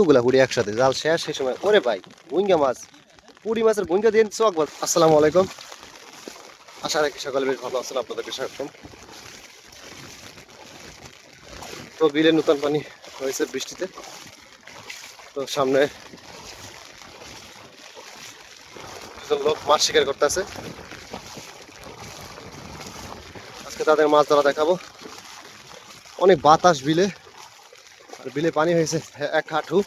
কতগুলা হুড়ি একসাথে? জাল শেষ, সেই সময় ওরে ভাই, গুইঙ্গা মাছ, পুরি মাছের গুইঙ্গা দিয়ে চক মাছ আসসালামু আলাইকুম। আশা রাখি সকালে বেশ ভালো আছেন, আপনাদেরকে স্বাগতম। তো বিলে নতুন পানি হয়েছে বৃষ্টিতে। তো সামনে লোক মাছ শিকার করতেছে আজকে তাদের মাছ ধরা দেখাবো। অনেক বাতাস বিলে। বিলে পানি হয়েছে এক হাঁটু।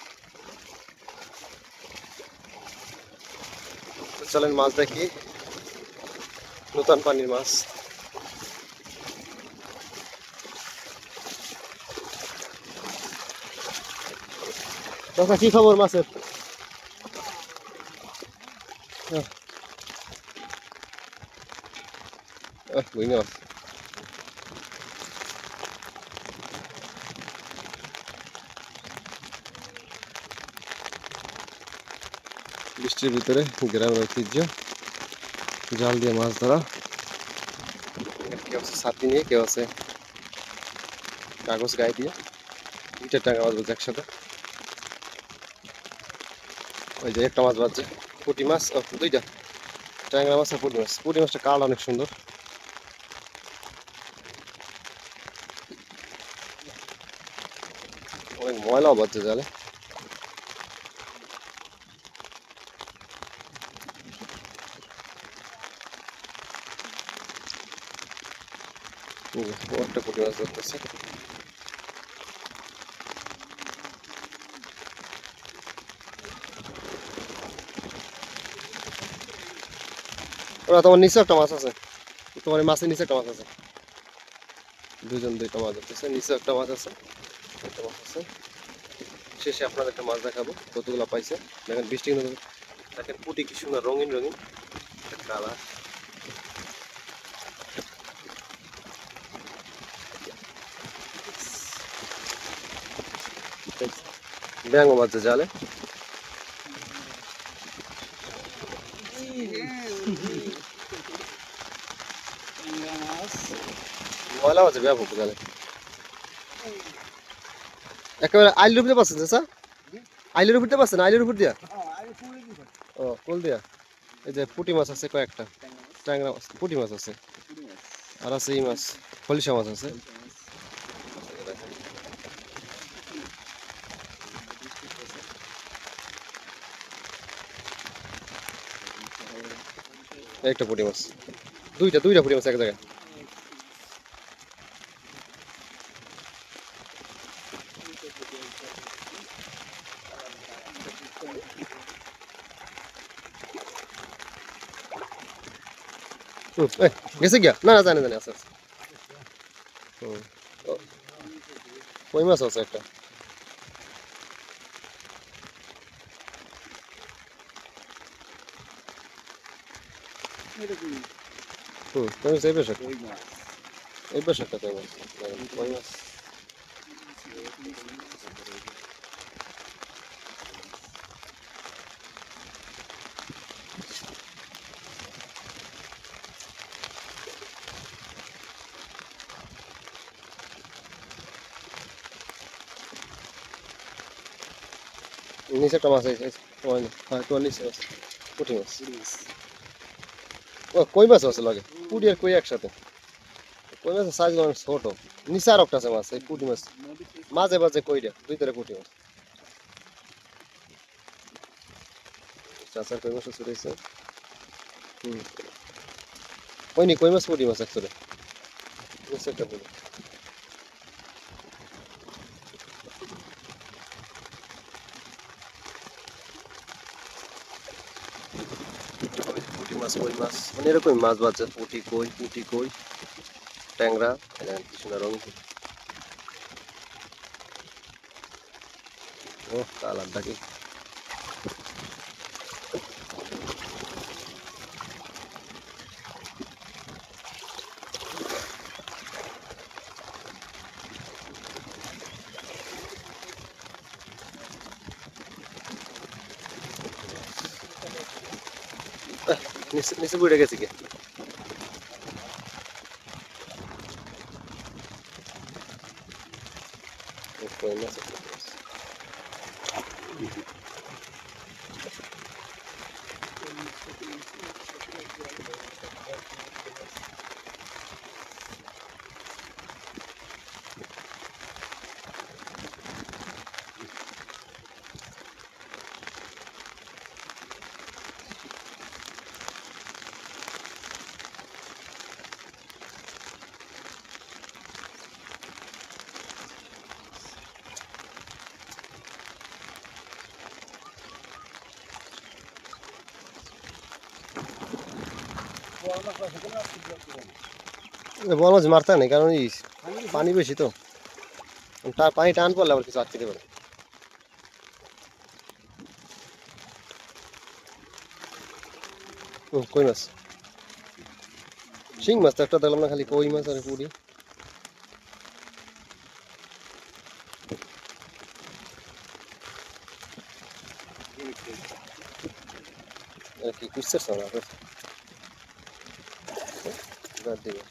চলেন মাছ দেখি। নতুন পানির মাছ। দাদা কি খবর মাছের? বুঝলি মাছ। বৃষ্টির ভিতরে গ্রামের ঐতিহ্য। জাল দিয়ে মাছ ধরা। কেউ আছে ছাতি নিয়ে, কেউ আছে কাগজ গায়ে দিয়ে। দুইটা টাকা মাছ বাজছে একসাথে। ওই যে একটা মাছ বাজছে, পুঁটি মাছ দুইটা। ট্যাংরা মাছ আর পুঁটি মাছ। পুঁটি মাছটা কাল অনেক সুন্দর। অনেক ময়লাও বাজছে জালে এই যে, ও একটা পুঁটি মাছ ধরতেছে ওরা তোমার নিচে একটা মাছ আছে তোমার মাছের নিচে একটা মাছ আছে দুজন দুইটা মাছ ধরতেছে নিচে একটা মাছ আছে একটা মাছ আছে শেষে আপনাদের একটা মাছ দেখাবো কতগুলো পাইছে দেখেন বৃষ্টি কিন্তু দেখেন পুটি কি সুন্দর রঙিন রঙিন কালার ব্যাঙ্গ মাছ যে জালে। ময়লা মাছের ব্যাপক জালে। একেবারে আইলের উপরে পাচ্ছেন স্যার? আইলের উপরতে পাচ্ছেন? আইলের উপর দিয়া? ও, কোল দিয়া? এই যে পুঁটি মাছ আছে কয়েকটা। ট্যাংরা মাছ, পুঁটি মাছ আছে। আর আছে এই মাছ ফলিশা মাছ আছে। একটা পুঁটি মাছ। দুইটা দুইটা পুঁটি মাছ এক জায়গায়। গেছে গিয়া? না না জানে জানে আছে আছে। হুম, কই মাছ আছে একটা? হুম মাছ এই বেশ এই বেশ একটা কই মাছ নিচে একটা মাছ আছে হ্যাঁ তোমার নিচে আছে পুঁটি মাছ ও, কই মাছ আছে লাগে? পুঁটি আর কই একসাথে? কই মাছের সাইজ অনেক ছোট। নিচে আর আছে মাছ, এই পুঁটি মাছ। মাঝে মাঝে কইটা ভিতরে পুঁটি মাছ। চাচার কই মাছ ছুটেছে হুম। কই নি, কই মাছ পুঁটি মাছ নিচে একটা মাছ, কই মাছ? মানে এরকমই মাছ বাচ্চা পুঁটি, কই পুঁটি, কই, ট্যাংরা কিছু না রঙ ও কালার কি? নিচে নিচে পড়ে গেছে কি? কই মাছ বল মাছ মারতে নেই, কারণ এই পানি বেশি তো। তার পানি টান পড়লে আবার কিছু আটকে দেবে ও, কই মাছ? শিং মাছ তো একটা দেখলাম না, খালি কই মাছ আর পুরি। কি কুচছে না বাদ দিবে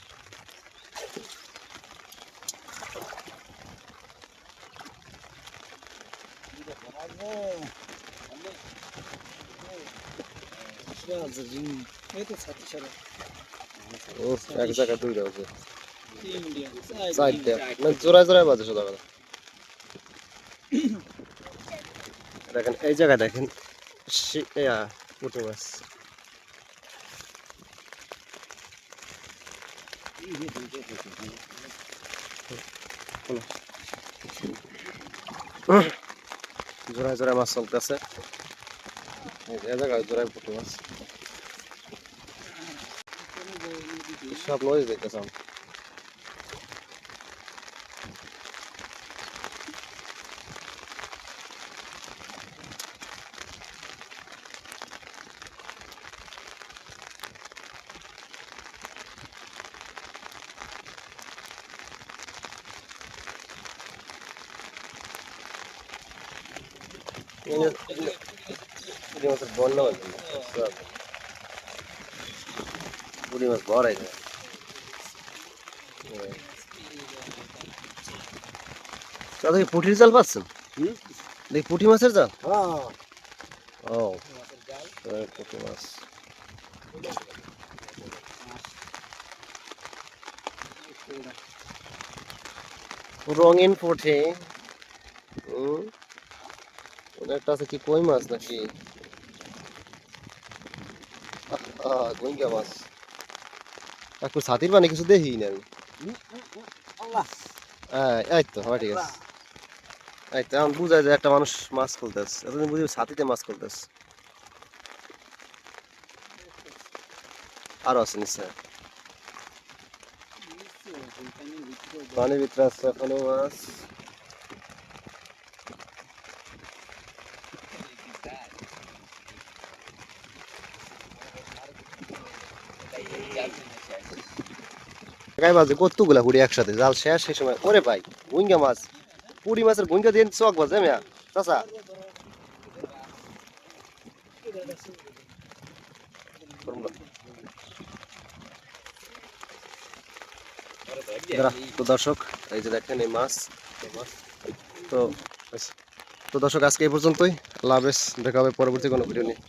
ও এক জায়গায় দুই দেওয়া চারটে মানে জোড়ায় জোড়ায় বাজে সোজা কথা দেখেন এই জায়গায় দেখেন শি- ইয়া, পুঁটি মাছ জোড়ায় জোড়ায় মাছ চলতেছে। জায়গায় জোড়ায় পুঁটি মাছ। সব নয় দেখতেছে পুঁটি মাছের বন্যা হয়েছে মাছ ভরাই যায় দাদা কি পুঁটির জাল পাচ্ছেন? দেখি, পুঁটি মাছের জাল? ও পুঁটি মাছ। রঙিন পুঁটি। হুম। একটা আছে কি কই মাছ নাকি? গইঙ্গা মাছ। কাকু ছাতির মানে কিছু দেখি না আমি। হ্যাঁ হ্যাঁ মানুষ মাছ খুলতেছে। এতদিন বুঝি ছাতিতে মাছ খুলতেছে। আরও আছে নিশ্চয় পানির ভিতরে আছে একসাথে? জাল শেষ সেই সময়। ওরে ভাই, গুইঙ্গা মাছ। পুরি মাছের গুইঙ্গা দিয়ে চক বাজে, মিয়া। চাচা। তো দর্শক, এই যে দেখেন এই মাছ। তো তো দর্শক, আজকে এই পর্যন্তই। আল্লাহ হাফেজ, দেখা হবে পরবর্তী কোনো ভিডিও নিয়ে।